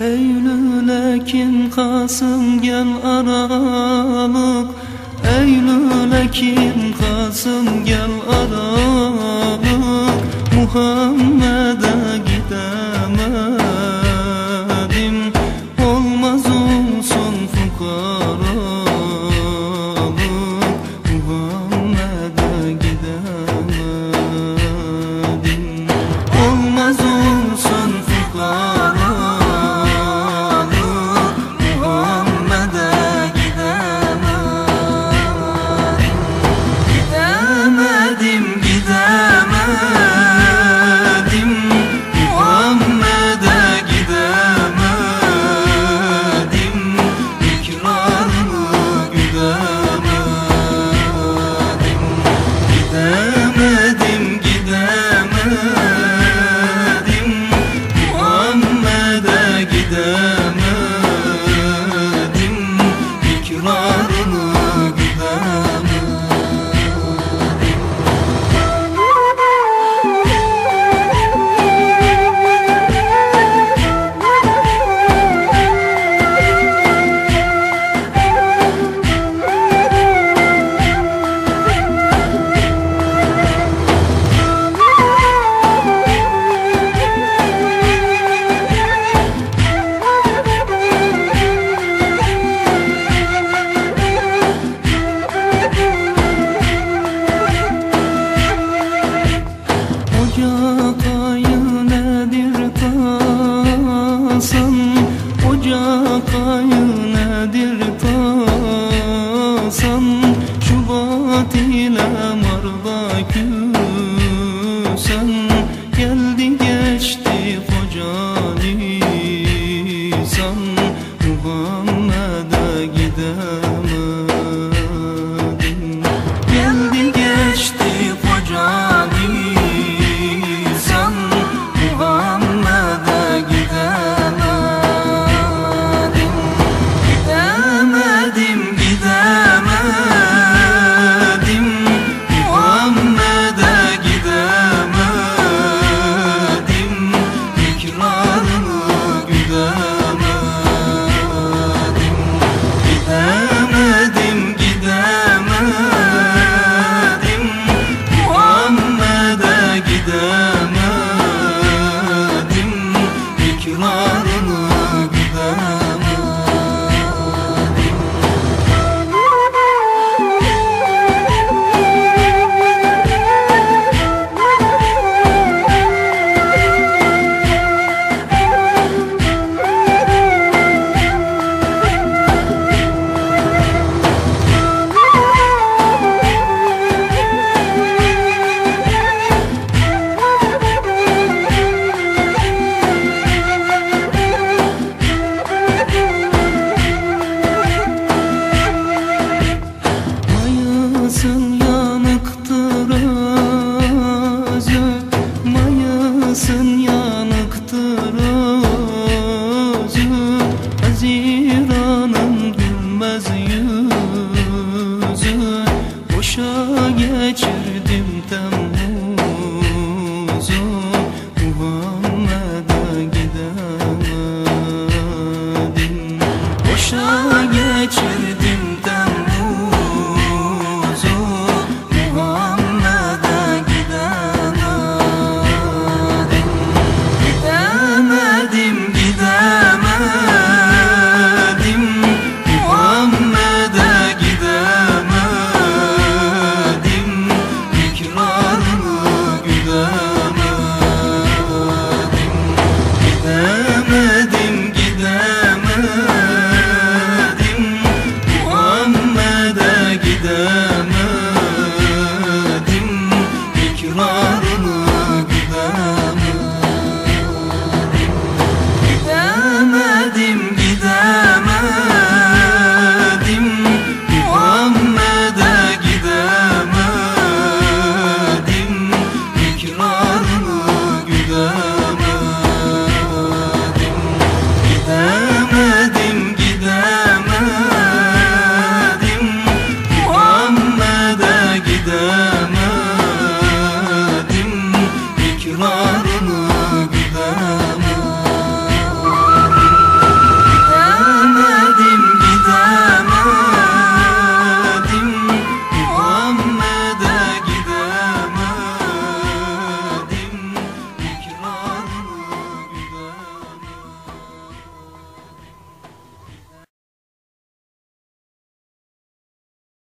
Eylül, Ekim, Kasım gel Aralık. Eylül, Ekim, Kasım gel Aralık. Muhammed'e gider. gidemem ocak ayı